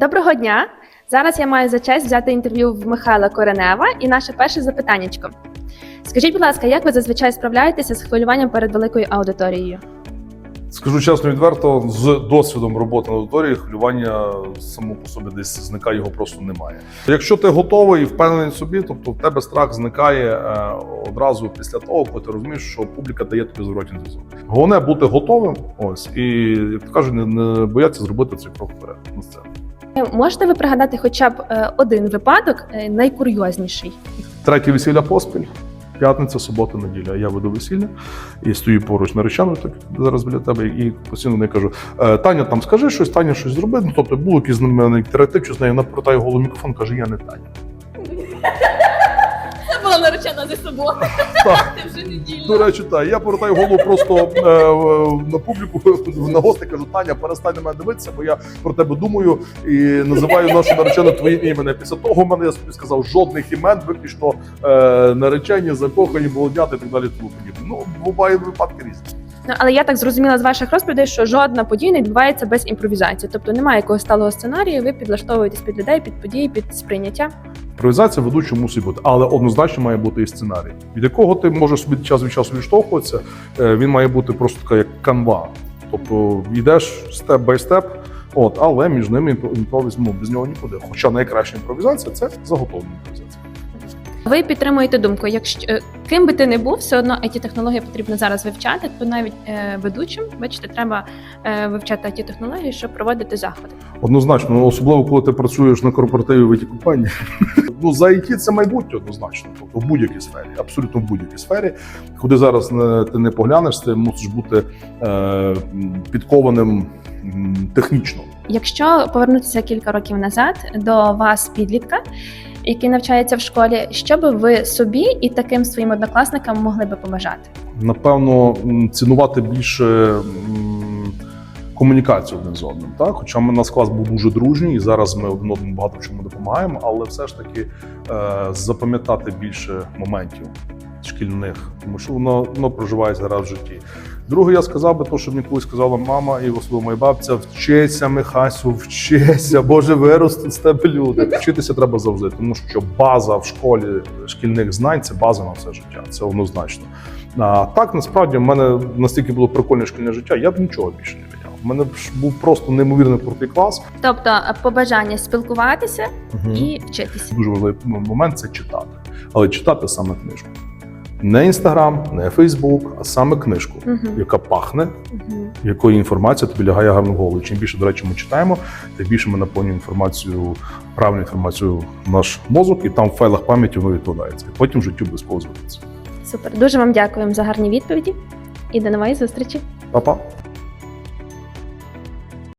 Доброго дня! Зараз я маю за честь взяти інтерв'ю в Михайла Коренева і наше перше запитаннячко. Скажіть, будь ласка, як ви зазвичай справляєтеся з хвилюванням перед великою аудиторією? Скажу чесно, відверто, з досвідом роботи на аудиторії хвилювання само по собі десь зникає, його просто немає. Якщо ти готовий і впевнений собі, тобто в тебе страх зникає е, одразу після того, коли ти розумієш, що публіка дає тобі зворотній зв'язок. Головне бути готовим, ось і як то кажуть, не, бояться зробити цей крок вперед на сцену. Е, Можете ви пригадати хоча б е, один випадок, е, найкурйозніший? Третє весілля поспіль. П'ятниця, субота, неділя. Я веду весілля і стою поруч нареченою, так зараз біля тебе, і постійно не кажу: «Е, Таня, там скажи щось, Таня щось зроби. Ну тобто був якийсь з мене інтерактив, чи з нею вона голову мікрофон, каже, я не Таня. Була наречена зі собою. Так. Ти вже. До речі, так. Я повертаю голову просто е, на публіку на гостей, кажу, Таня, перестань на мене дивитися, бо я про тебе думаю і називаю нашу наречену твоїм іменем. Після того в мене я собі сказав жодних імен, виключно е, наречені, закохані, молодята і так далі. Тому подібне. Ну, бувають випадки різні. Ну, але я так зрозуміла з ваших розповідей, що жодна подія не відбувається без імпровізації. Тобто немає якогось сталого сценарію, ви підлаштовуєтесь під людей, під події, під сприйняття. Імпровізація ведучого мусить бути, але однозначно має бути і сценарій, від якого ти можеш собі час від часу відштовхуватися. Е, Він має бути просто така як канва. Тобто йдеш степ бай степ, от, але між ними імпро- імпровіз, ну, без нього нікуди. Хоча найкраща імпровізація це заготовлена імпровізація. Ви підтримуєте думку, якщо е, ким би ти не був, все одно it технології потрібно зараз вивчати. То навіть е, ведучим, бачите, треба е, вивчати it технології, щоб проводити заходи. Однозначно, ну, особливо коли ти працюєш на корпоративі в it компанії. Ну за IT це майбутнє однозначно. Тобто в будь-якій сфері, абсолютно в будь-якій сфері. Куди зараз не, ти не поглянеш, ти мусиш бути е, підкованим технічно. Якщо повернутися кілька років назад до вас, підлітка, який навчається в школі, що би ви собі і таким своїм однокласникам могли би побажати? напевно, цінувати більше комунікацію один з одним. Так? Хоча ми нас клас був дуже дружній, і зараз ми один одному багато чому допомагаємо, але все ж таки е, запам'ятати більше моментів шкільних, тому що воно, воно проживається раз в житті. Друге, я сказав би, то, що мені колись сказала мама і особливо моя бабця: вчися, Михасю, вчися, Боже, виростуть з тебе люди. Вчитися треба завжди, тому що база в школі шкільних знань це база на все життя. Це однозначно. А так насправді в мене настільки було прикольне шкільне життя, я б нічого більше не міняв. У мене був просто неймовірно крутий клас. Тобто е, побажання спілкуватися і вчитися. Дуже важливий момент це читати, але читати саме книжку. Не інстаграм, не Фейсбук, а саме книжку, Мгм. яка пахне, Мгм. якої інформація тобі лягає гарно в голову. Чим більше, до речі, ми читаємо, тим більше ми наповнюємо інформацію, правильну інформацію в наш мозок, і там в файлах пам'яті воно відкладається. І потім в життю без. Супер. Дуже вам дякуємо за гарні відповіді і до нової зустрічі. Па-па!